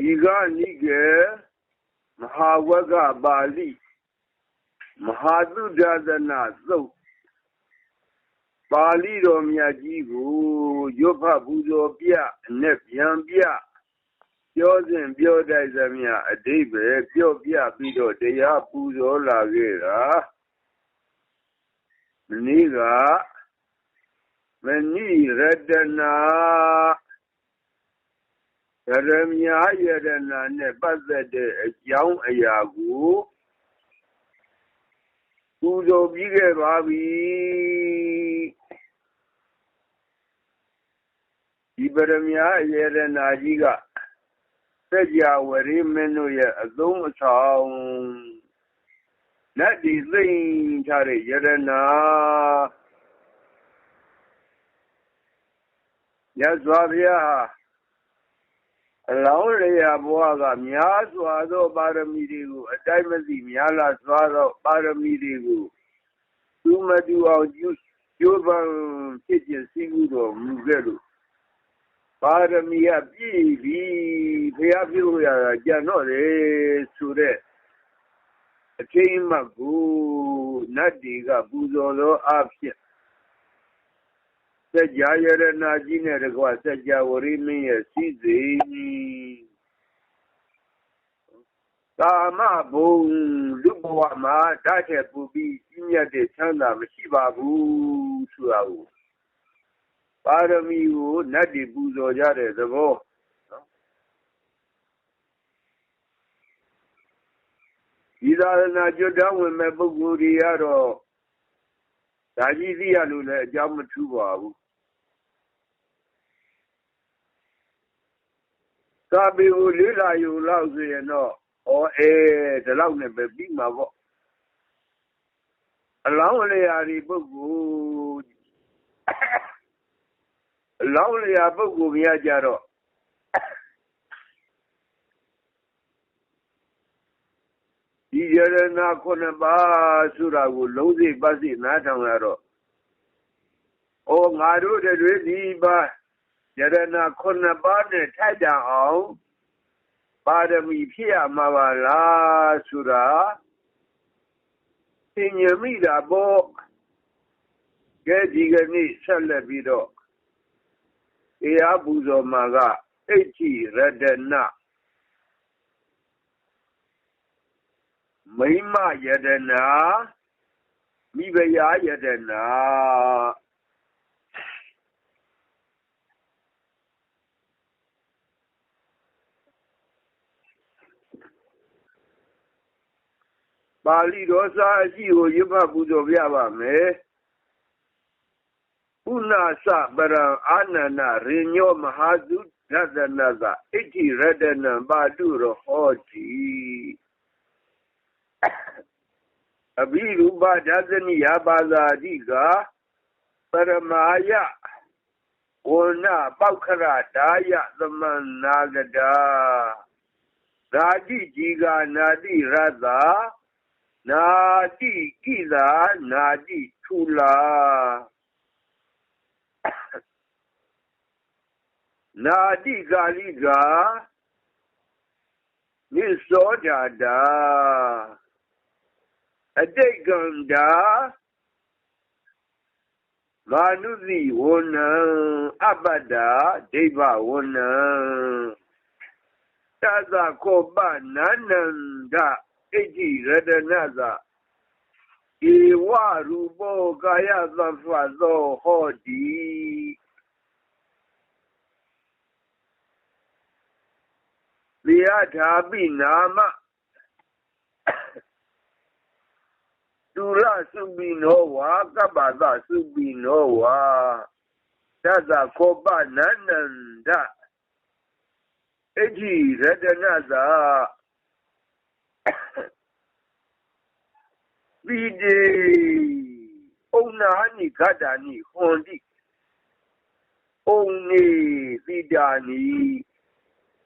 ဒီကနိကေမဟာဝကပါဠိမဟာသုဒ္ဓသနာသုတ်ပါဠိတော်မြတ်ကြီးကိုရွတ်ဖတ်ပူဇော်ပြအနဲ့ပြန်ပြပြောစဉ်ပြောတိုက်သမျှအတိပဲပြောပြပြီးတော့တရားပူဇော်လာခဲ့တာမနေ့ကမဏိရတနာ ရရမြာယရနာနဲ့ပတ်သက်တဲ့အကြောင်းအရာကိုပူဇော်ပြီးခဲ့ပါပြီဒီပရမယယရနာကြီးကစัจ java ဝရိမင်းတို့ရဲ့အသုံးအဆောင်နတ်ဒီသိမ့်ထားတဲ့ယရနာမြတ်စွာဘုရား အလောင်းရရာဘဝကများစွာသောပါရမီတွေကိုအတိုင်းမသိများလာစွာသောပါရမီတွေကိုသူမတူအောင်ကျိုးပန်းဖြစ်ခြင်းစည်းမှုတော်မူခဲ့လို့ပါရမီကပြည့်ပြီဘုရားပြုရတာကြံတော့တယ်ဆိုတဲ့အချိန်မှကိုနတ်တွေကပူဇော်သောအဖြစ် စัจ java ယရနာကြီးနဲ့တကွစัจ java ဝရိမင်းရဲ့စည်းစိမ်ကာမဘုံလူဘဝမှာဓာတ်ထက်ပူပြီးကြီးမြတ်တဲ့ချမ်းသာမရှိပါဘူးဆိုတာကိုပါရမီကိုနတ်တွေပူဇော်ကြတဲ့သဘောနော်ဒီသာသနာကျွတ်တန်းဝင်မဲ့ပုဂ္ဂိုလ်တွေကတော့ဒါကြီးသိရလို့လည်းအကြောင်းမထူးပါဘူး ကာပီကိုလေးလာယူလောက်ဆိုရင်တော့ဩအဲဒီလောက်နဲ့ပဲပြီးမှာပေါ့အလောင်းလျာဒီပုဂ္ဂိုလ်အလောင်းလျာပုဂ္ဂိုလ်များကြတော့ဒီယရနာခုနှစ်ပါးဆိုတာကိုလုံးစိပတ်စိနားထောင်ရတော့ဩငါတို့တွေဒီပါ ယရနာခုနှစ်ပါးနဲ့ထိုက်တန်အောင်ပါရမီဖြစ်ရမှာပါလားဆိုတာသင်ញမိတာပေါ့ကဲဒီကနေ့ဆက်လက်ပြီးတော့တရားပူဇော်မှာကအဋ္ဌိရတနာမိမယတနာမိဖုရားယတနာ ပါဠိတော်စာအရှိကိုရွတ်ဖတ်ပူဇော်ပြပါမယ်ပုဏ္ဏစပရံအာနန္ဒရိညောမဟာသုဒသနသအဋ္ဌိရတနံပါတုရဟောတိအဘိရူပဒသနိယပါဇာတိကပရမာယဝဏပောက္ခရဒါယသမန္နာကတာဓာတိကြီးကနာတိရတ္တာ နာတိကိလာနာတိထူလာနာတိကာလိကနိသောဓာတာအတိတ်ကံတာမာနုတိဝနံအပ္ပတ္တာဒိဗ္ဗဝနံသသခောပနန္နန္ဒ ဣတိရတနာသာဧဝရူပောကာယသဗ္ဗသောဟောတိသေယဓာပိနာမဒုရသုပိနောဝါကပ္ပသသုပိနောဝါသတ္တခောပနန္နန္ဒဣတိရတနာသာ ပိတေဩနာနိဂတ္တာနိဟွန်တိဩနေပိတာနိ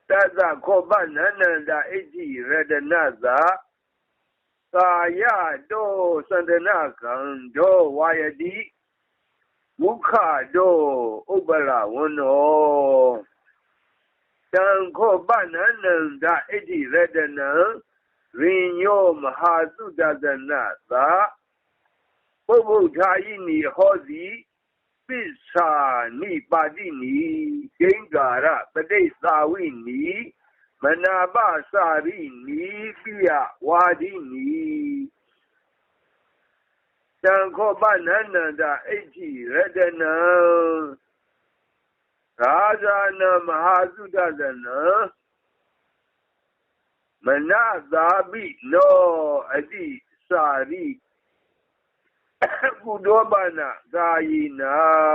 သတ္တခောပနန္နန္ဒဣတိရတနာသာကာယတောသန္တနာကံတောဝါယတိမုခတောဥပ္ပလဝန္နောတံခောပနနန္ဒဣတိရတနံရိညောမဟာသုတသနာသာပုဗ္ဗုထာယိနိဟောတိပစ္ဆာ နိပါတိနိဂိင်္ဂါရပဋိသာဝိနိမနာ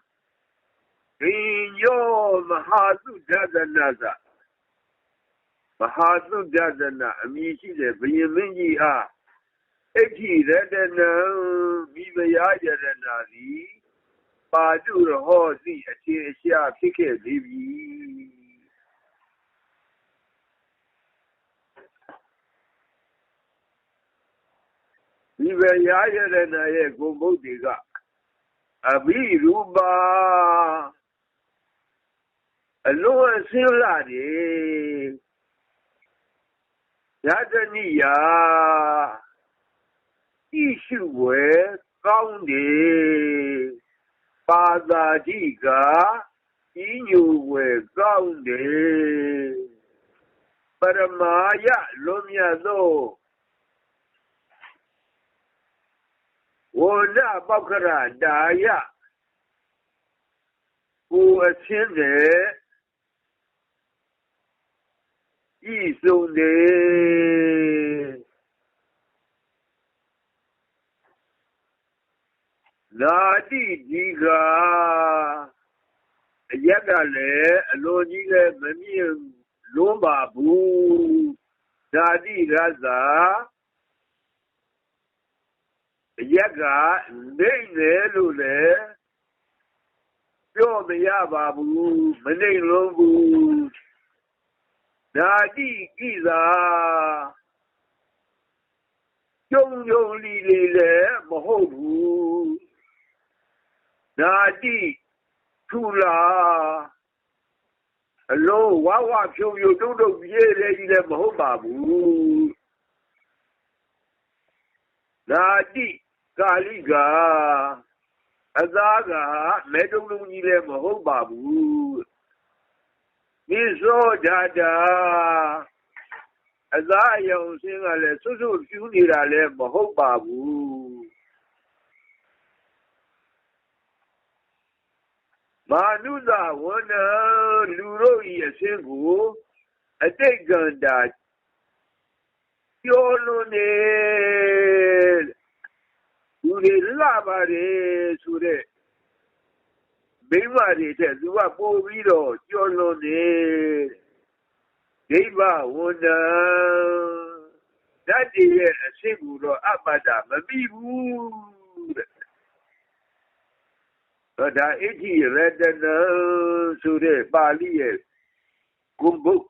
ရိညောမဟာသုဒသနာသမဟာသုဒသနာအမည်ရှိတဲ့ဘုရင်မင်းကြီးအားအဋ္ဌိရတနံမိဖုရားယရနာသည်ပါတုရဟောစီအခြေအရှာဖြစ်ခဲ့သေးပြီဒီဘရာယရနာရဲ့ဂုဏ်ဘုဒ္ဓေကအဘိရူပါ အလိုအစင်းလာတယ်ယတနိယာဣရှုဝေကောင်းတယ်ပါသာတိကဤညူဝေကောင်းတယ်ပရမာယလွန်မြတ်သောဝဏပောက္ခရဒါယကိုအချင်းတဲ့ ဤဆုံးတယ်လာတိဒီကအရက်ကလည်းအလိုကြီးကမမြင်လုံးပါဘူးဓာတိရသအရက်ကနေနေလို့လည်းပြောမရပါဘူးမနေလုံးဘူး ဓာတိကိသာကျုံကျုံလီလီလည်းမဟုတ်ဘူးဓာတိထူလာအလုံးဝဝဖြုံဖြုံတုတ်တုတ်ပြေးတယ်ကြီးလည်းမဟုတ်ပါဘူးဓာတိကာလိကအသားကမဲတုံတုံကြီးလည်းမဟုတ်ပါဘူး မိသောဓာတာအသားအယုံစင်းကလည်းစွတ်စွတ်ပြူးနေတာလည်းမဟုတ်ပါဘူးမာနုဇဝနလူတို့ဤအစင်းကိုအတိတ်ကန္တာကျော်လွန်နေလူတွေလာပါတယ်ဆိုတဲ့ မိမတွေတဲ့သူကပို့ပြီးတော့ကျော်လွန်နေဒိဗဝန္ဒဓာတ်တည်းရဲ့အရှိကူတော့အပ္ပဒမမိဘူးတဲ့ဒါအဋ္ဌိရတနာဆိုတဲ့ပါဠိရဲ့ဂုံဘုတ်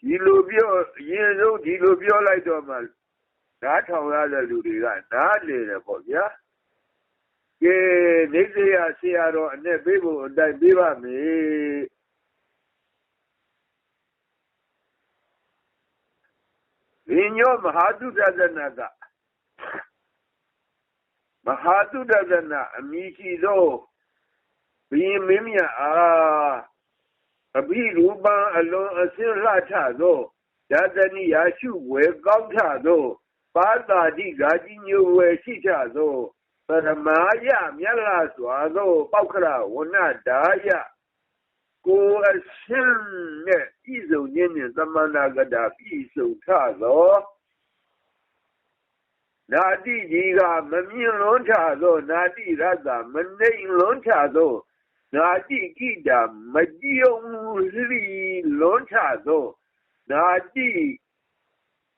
ဒီလိုပြောရင်ဆုံးဒီလိုပြောလိုက်တော့မှနားထောင်ရတဲ့လူတွေကနားလေတယ်ပေါ့ဗျာ ကဲနေစရာဆရာတော်အနဲ့ပေးဖို့အတိုင်းပေးပါမယ်ဝိညောမဟာတုဒ္ဒနာကမဟာတုဒ္ဒနာအမိရှိသောဘိမင်းမြအားအဘိရူပံအလွန်အစင်းလှထသောယတနိယာရှုဝဲကောင်းထသောပါတာတိဂာကြီးညိုဝဲရှိထသော ပရမယမြတ်လာစွာသောပောက္ခရဝဏဒါယကိုအရှင်နဲ့ဤစုံခြင်းနဲ့သမန္တာကတာပြည်စုံထသောနာတိကြီးကမမြင်လွန်းထသောနာတိရတ္တမနှိမ်လွန်းထသောနာတိကိတာမကြည်ုံလိလွန်းထသောနာတိ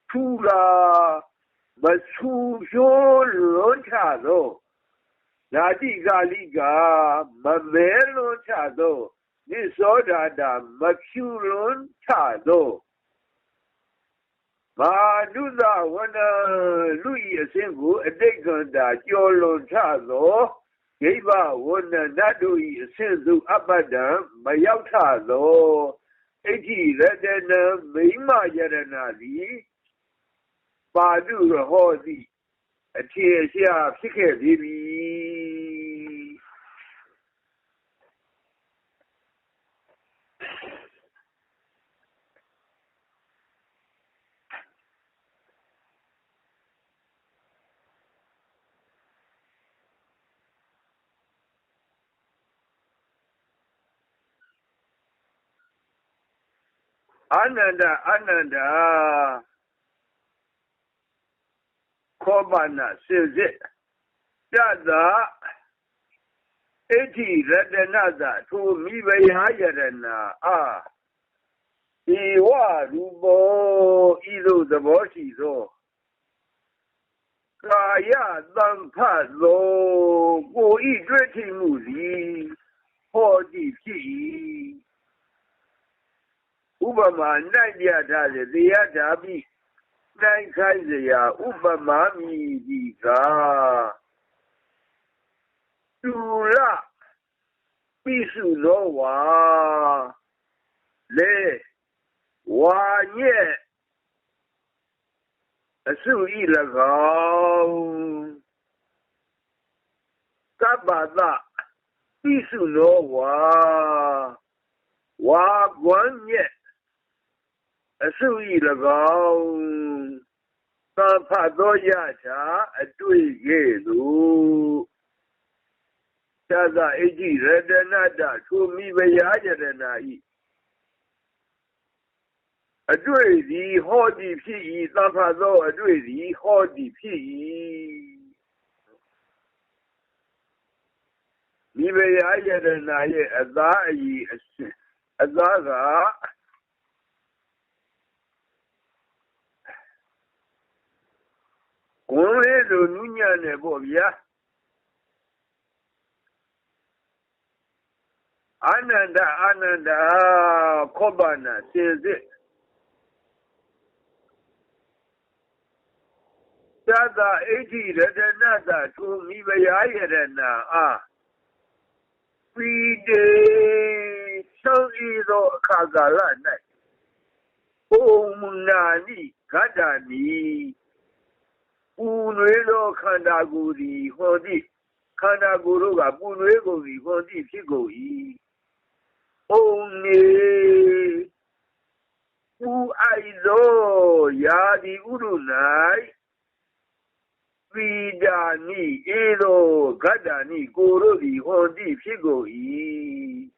ထူလာ မဆူဖြိုးလွန်းထသောနာတိကာလိကမမဲလွန်းထသောနိသောဒာတာမဖြူလွန်းထသောမာဒုသဝနလူဤအစဉ်ကို အတိတ်ကံတာကြော်လွန်ထသောဂိဗဝနနတ်တို့ဤအစဉ်စုအပ္ပဒံမရောက်ထသောအဋ္ဌိရတနမိမယရဏသည် ပါဠုရဟောသည်အခြေအရှာဖြစ်ခဲ့ပြီအာနန္ဒအာနန္ဒ ခောပနာစေစေတသအဋ္ဌိရတနသထိုမိဘယယရဏအာဧဝရူပောဤသို့သဘောရှိသောကာယတံဖတ်သောကိုဤတွေ့ထိမှုသည်ဟောတိဖြစ်၏ဥပမာနိုင်ပြထားတဲ့တရားဓာပိ နိုင်ခိုင်းစရာဥပမာမီဒီကသူရပိစုသောဝါလေဝါညက်အစုဤ၎င်းကပ္ပတပိစုသောဝါဝါကွမ်းညက်အစုဤ၎င်း သံဖတ်သောရတာအတွေ့ကဲ့သို့သသအဋ္ဌိရတနာတထိုမိဘယာယတနာဤအတွေ့သည်ဟောသည်ဖြစ်၏သံဖတ်သောအတွေ့သည်ဟောသည်ဖြစ်၏မိဘယာယတနာရဲ့အသားအည်အသားက ကွန်လေးလိုနူးညံ့နေပေါ့ဗျာအာနန္ဒအာနန္ဒခောပနာစေစစ်သတ္တအဋ္ဌိရတနာတသူမိဘယာယရဏအာပိတေသောဤသောအခါကာလ၌ဩမနာနိဂတ္တနိ ပူနွေးသောခန္ဓာကိုယ်သည်ဟောသည့်ခန္ဓာကိုယ်တို့ကပူနွေးကုန်သည်ဟောသည့်ဖြစ်ကုန်၏။ပုံနေပူအိုက်သောယာဒီဥရု၌ပီဒာနိအေသောဂတ္တနိကိုတို့သည်ဟောသည့်ဖြစ်ကုန်၏။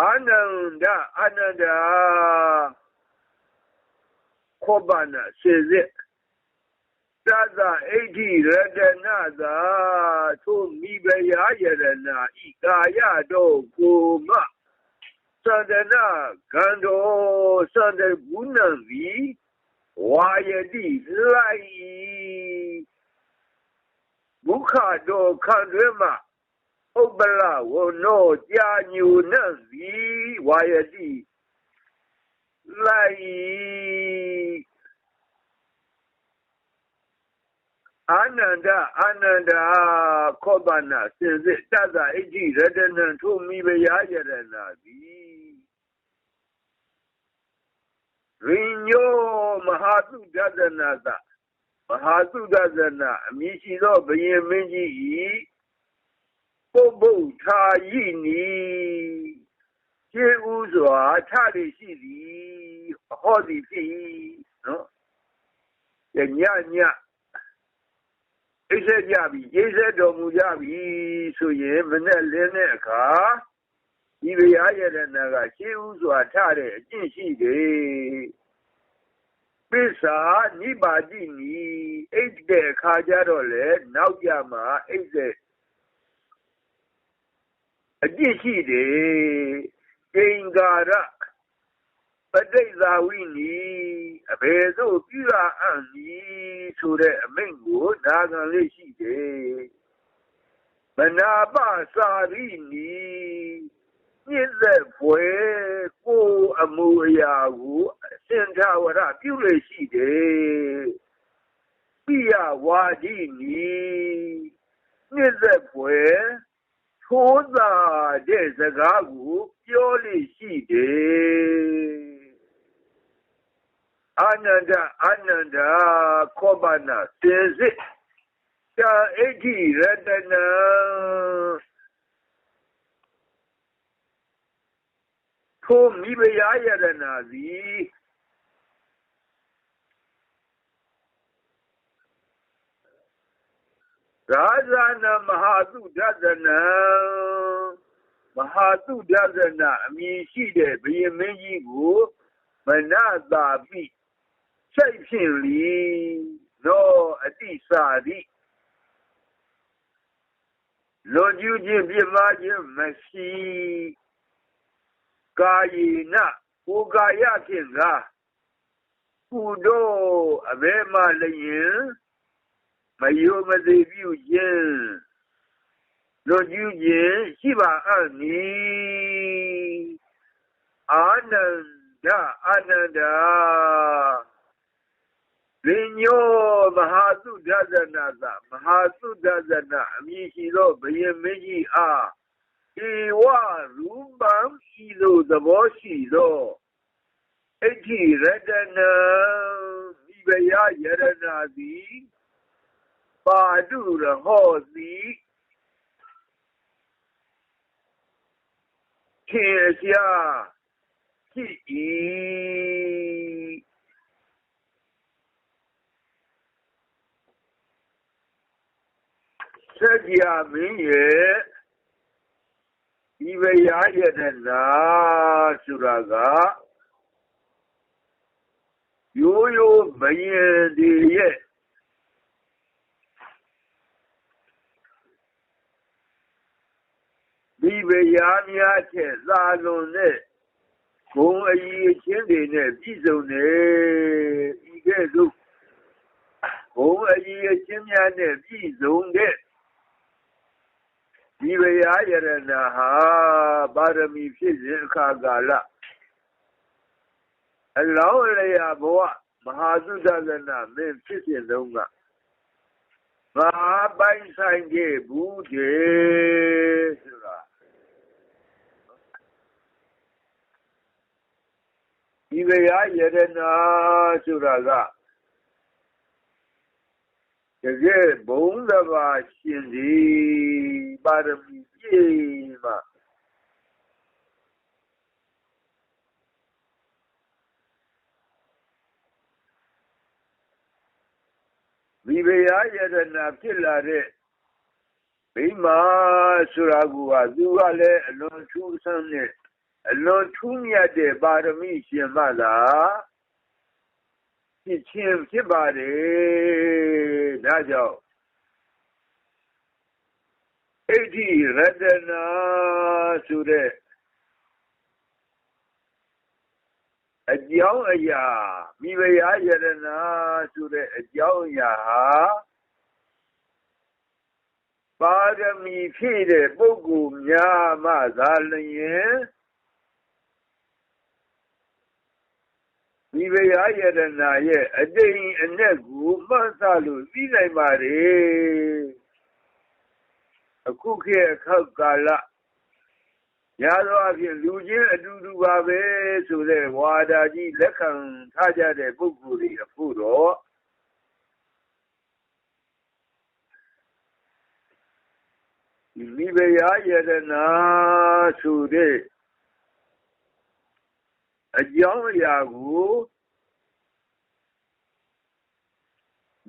အာနန္ဒအာနန္ဒာ ခောပနာစေစေသတ္တအဋ္ဌိရတနာသာထိုမိဘယာယရဏဤကာယတော်ကိုမသန္တနာကံတော်သန္တဂုဏံဝီဝါယတိလိုက်ဘုခတော်ခံတွင်မှဥပ္ပလဝနောကြာညူနံဝီဝါယတိ လိုက်အာနန္ဒအာနန္ဒခောပနာစင်စစ်တသအဋ္ဌိရတနံထုမိဘယာယရဏသည်ရိညောမဟာသုဒသနာသမဟာသုဒသနာအမည်ရှိသောဘယင်မင်းကြီးဤပုဗ္ဗုထာယိနီကျေဥစွာထရရှိသည် ဟောသည်ဖြစ်နော်ညညအိပ်ဆက်ကြပြီအိပ်ဆက်တော်မူကြပြီဆိုရင်မနဲ့လင်းတဲ့အခါဒီဗျာယရဏကရှင်းဥစွာထတဲ့အကျင့်ရှိတယ်ပိစ္ဆာနိပါတိနီအိတ်တဲ့အခါကျတော့လေနောက်ကြမှာအိတ်တဲ့အကျင့်ရှိတယ်အင်္ဂါရ ပဋိဇာဝိနီအဘယ်သို့ပြုရအံ့ဤဆိုတဲ့အမိန့်ကိုနာခံလေးရှိတယ်မနာပစာရိနီညစ်သက်ဖွယ်ကိုအမှုအရာကိုအစင်ထဝရပြုလို့ရှိတယ်ပိယဝါဒိနီညစ်သက်ဖွယ်ထိုးသာတဲ့စကားကိုပြောလို့ရှိတယ် အာနန္ဒအာနန္ဒခောပနာစေစစ်တာအဋ္ဌိရတနာထိုမိဖုရားယရနာသည်ရာဇာနမဟာသုဒသနာမဟာသုဒသနာအမည်ရှိတဲ့ဘုရင်မင်းကြီးကိုမနတာပိ စိတ်ဖြင့်လီသောအတိစာသည်လွန်ကျူးခြင်းပြစ်မှားခြင်းမရှိကာယေနကိုကာယဖြင့်ကကုတို့အဘဲမှလျင်မယုံမသိပြုခြင်းလွန်ကျူးခြင်းရှိပါအံ့နီအာနန္ဒအာနန္ဒာ လင်ညောမဟာသုဒ္ဒဇနာသမဟာသုဒ္ဒဇနာအမည်ရှိသောဘယင်မင်းကြီးအားဧဝရူပံရှိလိုသဘောရှိသောအဋ္ဌိရတနာမိဘယယရနာသည်ပါတုရဟောသည်ခေရှာဖြစ်၏ စကြာမင်းရဲ့ဒီဘရားရတဲ့နာဆိုတာကရိုးရိုးဘယင်ဒီရဲ့ဒီဘရားများချက်သာလွန်တဲ့ဘုံအကြီးချင်းတွေနဲ့ပြည့်စုံနေဤကဲ့သို့ဘုံအကြီးချင်းများနဲ့ပြည့်စုံတဲ့ ဒီဘရာယရဏဟာပါရမီဖြစ်စဉ်အခါကာလအလောင်းလျာဘဝမဟာသုဒ္ဓလနာမင်းဖြစ်စဉ်တုန်းကငါပိုင်ဆိုင်ခဲ့ဘူးတဲ့ဆိုတာဒီဘရာယရဏဆိုတာက တကယ်ဘုံသဘာရှင်ဒီပါရမီပြည့်မှဝိဘယယတနာဖြစ်လာတဲ့ဘိမာဆိုတာကသူကလည်းအလွန်ထူးဆန်းတဲ့အလွန်ထူးမြတ်တဲ့ပါရမီရှင်မလား ဖြစ်ခြင်းဖြစ်ပါတယ်ဒါကြောင့်အဋ္ဌိရတနာဆိုတဲ့အကြောင်းအရာမိဖုရားယရနာဆိုတဲ့အကြောင်းအရာဟာပါရမီဖြည့်တဲ့ပုဂ္ဂိုလ်များမှသာလျင် ဒီဘုရားယတနာရဲ့အတိမ်အနက်ကိုမှတ်သားလို့သိနိုင်ပါတယ်အခုခေတ်ခေတ်ကာလရသောအဖြစ်လူချင်းအတူတူပါပဲဆိုတဲ့ဝါဒကြီးလက်ခံထားကြတဲ့ပုဂ္ဂိုလ်တွေအဖို့တော့မိဘရာယတနာဆိုတဲ့ အကြောင်းအရာကို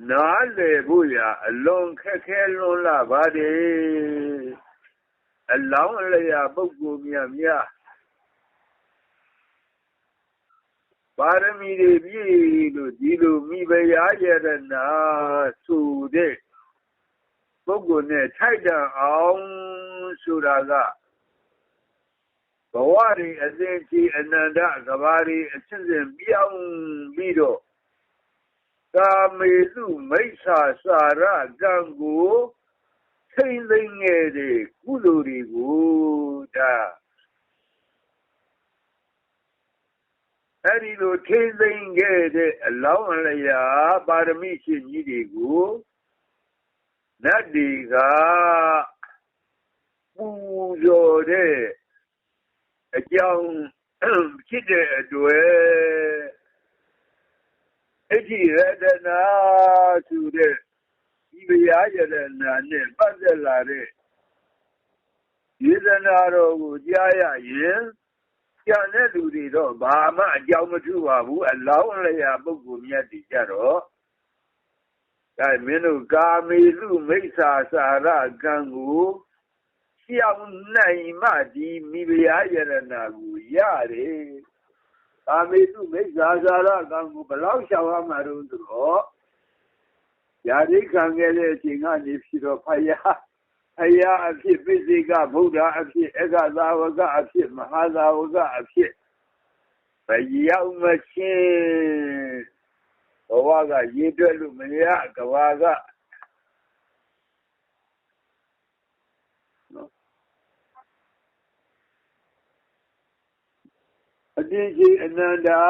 နားလည်ဖို့ရာအလွန်ခက်ခဲလွန်းလာပါတယ်အလောင်းအလျာပုဂ္ဂိုလ်များများပါရမီတွေပြည့်လို့ဒီလိုမိဖုရားယရနာဆိုတဲ့ပုဂ္ဂိုလ်နဲ့ထိုက်တန်အောင်ဆိုတာက ဘဝတွေအစဉ်ကြီးအနန္တကဘာတွေအစဉ်စဉ်ပြောင်းပြီးတော့ကာမေစုမိစ္ဆာစာရကံကိုထိမ့်သိမ့်ခဲ့တဲ့ကုသိုလ်တွေကိုဒါအဲ့ဒီလိုထိမ့်သိမ့်ခဲ့တဲ့အလောင်းအလျာပါရမီရှင်ကြီးတွေကိုနတ်တွေကပူဇော်တဲ့ အကြောင်းဖြစ်တဲ့အတွက်အဋ္ဌိရတနာဆိုတဲ့ဒီဗျာယရနာနဲ့ပတ်သက်လာတဲ့ယေဒနာတော်ကိုကြားရရင်ကြံတဲ့လူတွေတော့ဘာမှအကြောင်းမထူပါဘူးအလောင်းလျာပုဂ္ဂိုလ်မြတ်တွေကြတော့အဲမင်းတို့ကာမေလူမိစ္ဆာစာရကံကို ရှောင်နိုင်မှဒီမိဖုရားယရနာကိုရတယ်ကာမေလူမိစ္ဆာစာရကံကိုဘလောက်ရှောင်ရမှာတော့ဆိုတော့ယာရိခံခဲ့တဲ့အချိန်ကနေပြီးတော့ဖယားဖယားအဖြစ်ပိစိကဗုဒ္ဓအဖြစ်အက္ခသာဝကအဖြစ်မဟာသာဝကအဖြစ်ဘရောက်မချင်းဘဝကရည်တွက်လို့မရကဘာက အတိအကျအနန္တာ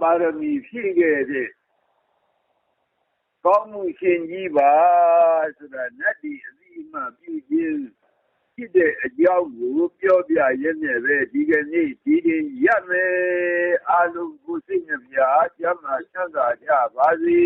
ပါရမီဖြည့်ခဲ့တဲ့ကောင်းမှုရှင်ကြီးပါဆိုတာနတ်ဒီအစီအမပြုခြင်းဖြစ်တဲ့အကြောင်းကိုပြောပြရင်းနဲ့ပဲဒီကနေ့ဒီရင်ရမယ်အလုံးကိုစိတ်နှပြကျမ်းမာချမ်းသာကြပါစေ